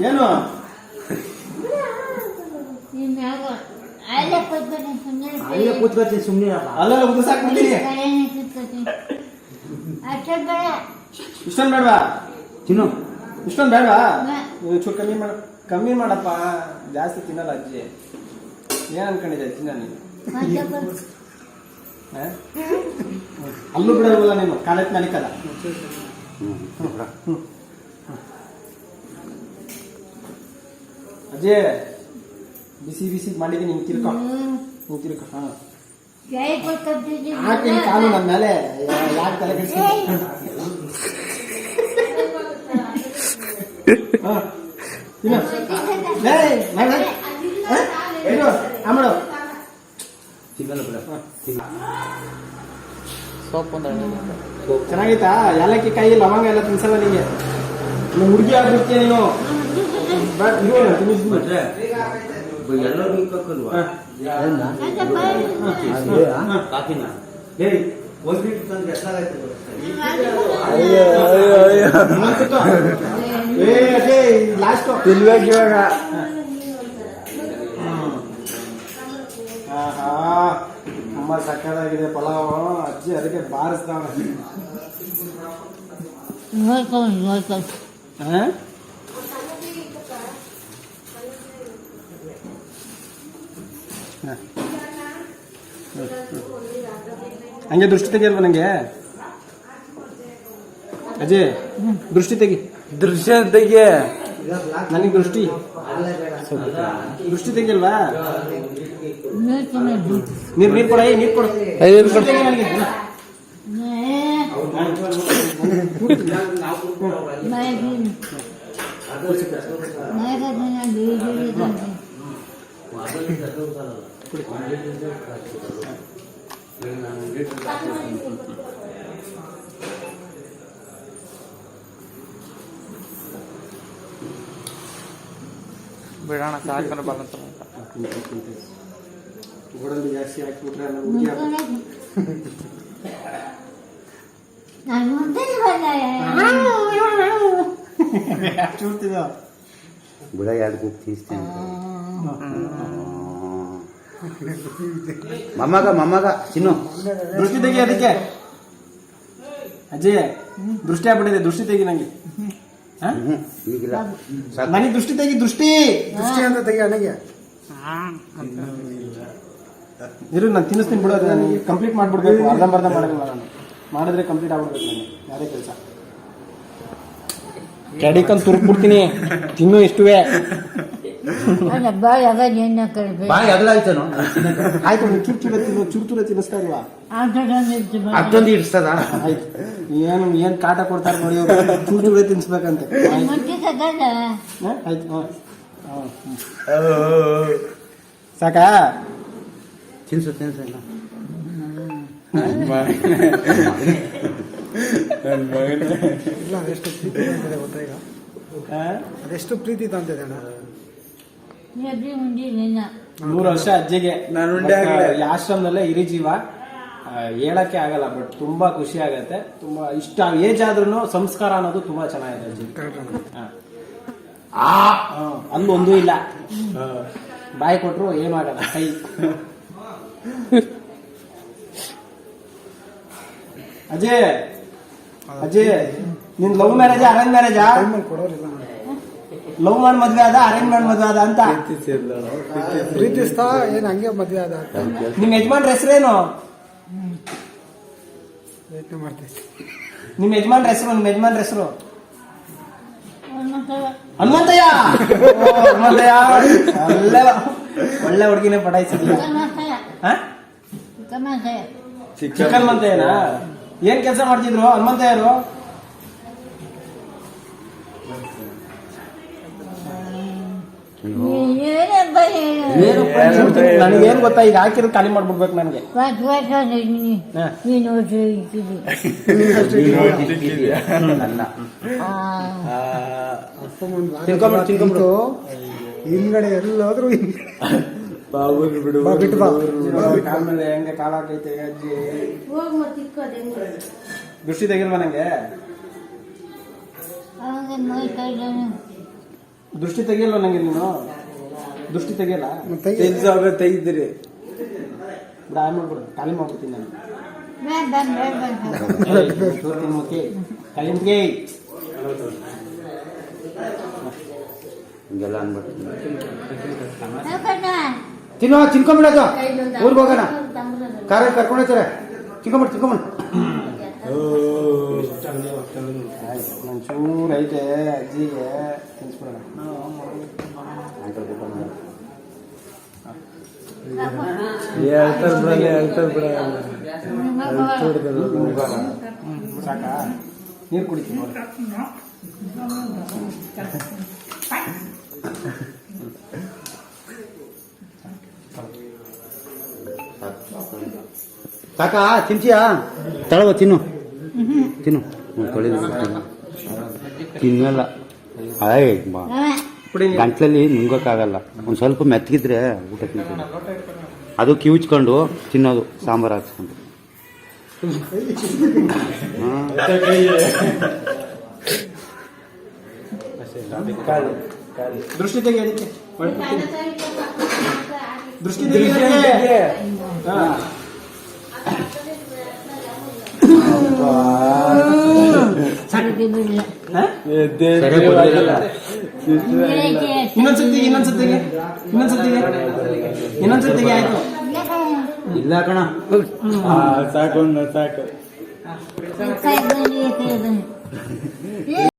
ಏನು? ಅಲ್ಲೇ ಕೂತ್ಕೊಂಡು ಸುಮ್ಮನೆ ಅಲ್ಲೇ ಕೂತ್ಕೊತೀನಿ ಸುಮ್ಮನೆ ಅಲ್ಲೆಲ್ಲ ಉದ್ದಿಸಾಕ್ಬಿಡ್ತೀನಿ ಕಡೆನೇ ಅಷ್ಟೇ ಬೇಡ ಇಷ್ಟೊಂದು ಬೇಡವಾ? ತಿನ್ನು. ಇಷ್ಟೊಂದು ಬೇಡವಾ? ಚೂರು ಕಮ್ಮಿ ಮಾಡ ಕಮ್ಮಿ ಮಾಡಪ್ಪ. ಜಾಸ್ತಿ ತಿನ್ನಲ್ಲ ಅಜ್ಜಿ. ಏನ್ ಅನ್ಕೊಂಡಿದ್ದೆ ತಿನ್ನ ನೀನು? ಅಲ್ಲೂ ಬಿಡೋಲ್ಲ ನೀನು? ಕಾಲತ್ ನಲಿಕಲ್ಲ ಅಜ್ಜಿ ಬಿಸಿ ಬಿಸಿ ಮಾಡಿದ್ದೀನಿ ನಿಂಗೆ ತಿರ್ಕೊ. ನಿಂಗೆ ತಿರ್ಕೊ ಹಾ. ಕೈ ಕೊಟ್ಕೊತಿದ್ದೀನಿ ಹಾಕ್ತೀನಿ ಕಾಲು ನನ್ನ ಮೇಲೆ. ಯಾಕೆ ತಲೆ ಕೆಡಿಸ್ಕೊಂಡು ಹಾ. ತಿನ್ನು ಮಾಡು. ಇರು, ಆ ಮಾಡು. ತಿನ್ನಲ್ಲ ಬಿಡ. ತಿನ್ನ. ಚೆನ್ನಾಗೈತಾ ಏಲಕ್ಕಿ ಕಾಯಿ ಲವಂಗ ಎಲ್ಲ ತಿನ್ಸಲ್ಲ ನಿಂಗೆ. ಹುಡುಗಿ ಆಗ್ಬಿಡ್ತೀಯ ನೀನು? ಎಲ್ಲರೂ ಇಕ್ಕಲ್ವಾ. ಕಾಫಿನ ತಂದ್ರೆ ಎಷ್ಟಾಗೈತೆ ಇನ್ನೊಂದ್ ಸುತ್ತು. ಏ ಅಜಯ್ ಲಾಸ್ಟ್ ತಿನ್ಬೇಕು ಇವಾಗ. ಆಹಾ ತುಂಬ ಸಕ್ಕದಾಗಿದೆ ಪಲಾವ್. ಅಜ್ಜಿ ಅದಕ್ಕೆ ಬಾರಿಸ್ತಾವ ಹಂಗೆ ದೃಷ್ಟಿ ತೆಗಿಯಲ್ವ ನಂಗೆ? ಅಜಯ್ ದೃಷ್ಟಿ ತೆಗಿ. ದೃಶ್ಯ ತೆಗೆ ನನಗೆ ದೃಷ್ಟಿ. ದೃಷ್ಟಿ ತೆಗಿಯಲ್ವಾ ನೀರು ನೀರು ನೀರ್ ಕೊಡ ನೀರ್ ಕೊಡು. ಐದು ನೀರ್ ಕೊಡು. ನನಗೆ. ನಾನು ಬಿಡೋಣ ಸಾಕು ಬರಂತ ಗೋಡಂಬಿ ಜಾಸ್ತಿ ಹಾಕಿಬಿಟ್ರೆ ಮುಂದೆ ಚೂಡ್ತಿದ್ದ ಬಿಡ ಎರಡು ತೀಸ್ತೀನಿ ಮೊಮ್ಮಗ ಮೊಮ್ಮಗ ಚಿನ್ನು. ದೃಷ್ಟಿ ತೆಗಿ ಅದಕ್ಕೆ. ಅಜಯ್ ದೃಷ್ಟಿ ಆಗ್ಬಿಟ್ಟಿದೆ ದೃಷ್ಟಿ ತೆಗಿ ನಂಗೆ. ಈಗಿಲ್ಲ. ನನಗೆ ದೃಷ್ಟಿ ತೆಗಿ ದೃಷ್ಟಿ. ದೃಷ್ಟಿ ಅಂತ ತೆಗಿ ನನಗೆ. ಇರು ನಾನು ತಿನ್ನಿಸ್ತೀನಿ ಬಿಡೋದು ನನಗೆ ಕಂಪ್ಲೀಟ್ ಮಾಡ್ಬಿಡ್ಬೇಕು. ಅರ್ಧಂಬರ್ಧ ಮಾಡಲ್ಲ ನಾನು. ಮಾಡಿದ್ರೆ ಕಂಪ್ಲೀಟ್ ಆಗ್ಬಿಡ್ಬೇಕು ನನಗೆ. ಯಾರೇ ಕೆಲಸ. ಕೆಡಿಕಂತ ತುರುಕ್ಬಿಡ್ತೀನಿ ತಿನ್ನು ಇಷ್ಟುವೆ. ಅಲ್ಲ ಬಾಯಿ ಆಗ ಎಣ್ಣೆ ಕಳ್ಬೇಕು ಬಾಯಿ ಅಗಲಾಯ್ತೇನೋ ಆಯ್ತು ನೀನು ಚೂರು ಚೂರ ತಿನ್ನು ಚೂರು ಚೂರ ತಿನ್ನಿಸ್ತಾ ಇಲ್ವಾ ಅಷ್ಟೊಂದು ಇಡ್ಸ್ತದ ಆಯ್ತು. ಏನು ಏನು ಕಾಟ ಕೊಡ್ತಾರೆ ನೋಡಿ ಅವ್ರು ಚೂರು ಚೂರೇ ತಿನ್ಸ್ಬೇಕಂತೆ ಆಯ್ತು ಸಾಕಾ? ತಿನ್ಸು ತಿನ್ಸು. ಇಲ್ಲ ಅದೆಷ್ಟು ಪ್ರೀತಿ ತಂದಿದೆ ಗೊತ್ತಾ ನೂರು ವರ್ಷ ಅಜ್ಜಿಗೆ. ನಾನು ಉಂಡೆ But, ಆಗ್ಲೇ. ಈ ಆಶ್ರಮದಲ್ಲೇ ಇರಿ ಜೀವ. ಆ, ಹೇಳಕ್ಕೆ ಆಗಲ್ಲ ಬಟ್ ತುಂಬಾ ಖುಷಿ ಆಗತ್ತೆ. ತುಂಬಾ ಇಷ್ಟ ಏಜ್ ಆದ್ರೂ ಸಂಸ್ಕಾರ ಅನ್ನೋದು ತುಂಬಾ ಚೆನ್ನಾಗಿದೆ ಅಜ್ಜಿ. ಹಾ. ಆ ಆ, ಅಲ್ಲೂ ಒಂದೂ ಇಲ್ಲ. ಆ, ಬಾಯಿ ಕೊಟ್ರು ಏನು ಆಗಲ್ಲ. ಕೈ. ಅಜಯ್ ಅಜಯ್ ನಿನ್ ಲವ್ ಮ್ಯಾರೇಜ್ ಅರೇಂಜ್ ಮ್ಯಾರೇಜಾ? ಟೈಮಲ್ಲಿ ಕೊಡೋರಿಲ್ಲ. ಅಣ್ಣ. ಲವ್ ಮಾಡಿ ಮದ್ವೆ ಆದ ಅರೇಂಜ್ ಮಾಡಿ ಮದ್ವೆ ಆದ ಅಂತ. ಪ್ರೀತಿಸ್ತಾ ಏನ್ ಹಂಗೆ ಮದ್ವೆ ಆದ ಅಂತ. ನಿಮ್ ಯಜಮಾನ್ರ ಹೆಸರೇನು? ಮಾಡ್ತೀನಿ ನಿಮ್ ಯಜಮಾನ್ರ ಹೆಸರು ನಿಮ್ ಯಜಮಾನ್ರ ಹೆಸರು? ಹನುಮಂತಯ್ಯ. ಓ, ಹನುಮಂತಯ್ಯ. ಒಳ್ಳೆ ಒಳ್ಳೆ ಹುಡುಗಿನೇ ಕಮಸಾಯ ಕಮಸಾಯ ಚಿಕ್ಕನ್ ಮಂತಯ್ಯನಾ ಏನ್ ಕೆಲಸ ಮಾಡ್ತಿದ್ರು ಹನುಮಂತಯ್ಯರು ನನಗೇನ್ ಗೊತ್ತಾ ಈಗ ಹಾಕಿರೋ ಖಾಲಿ ಮಾಡ್ಬಿಡ್ಬೇಕು ನನಗೆ. ಹಿಂದ್ಗಡೆ ಎಲ್ಲಾದ್ರೂ ಬಾಬುಲ್ ಬಿಡು ಬಿಟ್ಟು ಬಾ. ಕಾಲ್ ಮೇಲೆ ಹೆಂಗೆ ಕಾಲ ಹಾಕೈತೆ ಅಜ್ಜಿ? ಹೋಗ್ ಮತ್ತೆ ಇಕ್ಕೋದೆ ದೃಷ್ಟಿ ತೆಗಿಲ್ವಾ ನಂಗೆ? ದೃಷ್ಟಿ ತೆಗಿಯಲ್ಲ ನಂಗೆ ನೀನು? ದೃಷ್ಟಿ ತೆಗಿಯಲ್ಲ? ತಿನ್ಸೋಗ ತೆಗಿದ್ರಿ. ಬಿಡ ಆಯ್ ಮಾಡ್ಬಿಡು ಖಾಲಿ ಮಾಡ್ಬಿಡ್ತೀನಿ ನಾನು. ಹಿಂಗೆಲ್ಲ ಅನ್ಬಿಟ್ಟು. ತಿನ್ನೋ ತಿನ್ಕೊಂಬಿಡೋದು ಊರಿಗೆ ಹೋಗೋಣ. ಕಾರ ಕರ್ಕೊಂಡು ಹೋಗ್ತಾರೆ. ತಿನ್ಕೊಂಬಿಡು ತಿನ್ಕೊಂಬಿಡು. ಒಂಚೂರು ಐತೆ ಅಜ್ಜಿಗೆ ತಿನ್ಸ್ಬಿಡೋಣ. ಹೇಳ್ತಾರ ಬಿಡಲ್ಲ ಹೇಳ್ತಾರ ಬಿಡಲ್ಲ ಸಾಕಾ ನೀರು ಕುಡಿತೀನಿ ನೋಡಿ ಕಾಕ ತಿಂತೀಯಾ ತಳವ ತಿನ್ನು ತಿನ್ನು ಹ್ಞೂ ತೊಳೆದು ತಿನ್ನಲ್ಲ ಆಯ್ ಬಾ ಕುಡಿ ನೀರು. ಗಂಟ್ಲಲ್ಲಿ ನುಂಗೋಕ್ಕಾಗಲ್ಲ ಒಂದು ಸ್ವಲ್ಪ ಮೆತ್ತಗಿದ್ರೆ ಊಟ ತಿಂತೀನಿ ಅದು ಕಿವುಚ್ಕೊಂಡು ತಿನ್ನೋದು ಸಾಂಬಾರು ಹಾಕ್ಸ್ಕೊಂಡು ಹಾಂ ದೃಷ್ಟಿ ತೆಗಿ ಅದಕ್ಕೆ ದೃಷ್ಟಿ ತೆಗಿ ದೃಶ್ಯ ಅದಕ್ಕೆ. ತೆಗಿ. ಹಾ. ಬಿಡಲ್ಲ ಹಾ? ಸರಿ. ಇನ್ನೊಂದ್ಸತಿಗೆ ಇನ್ನೊಂದ್ಸತಿಗೆ ಇನ್ನೊಂದ್ಸತಿಗೆ ಇನ್ನೊಂದ್ಸತಿಗೆ ಆಯ್ತು. ಇಲ್ಲ ಕಣ. ಸಾಕು ಸಾಕು.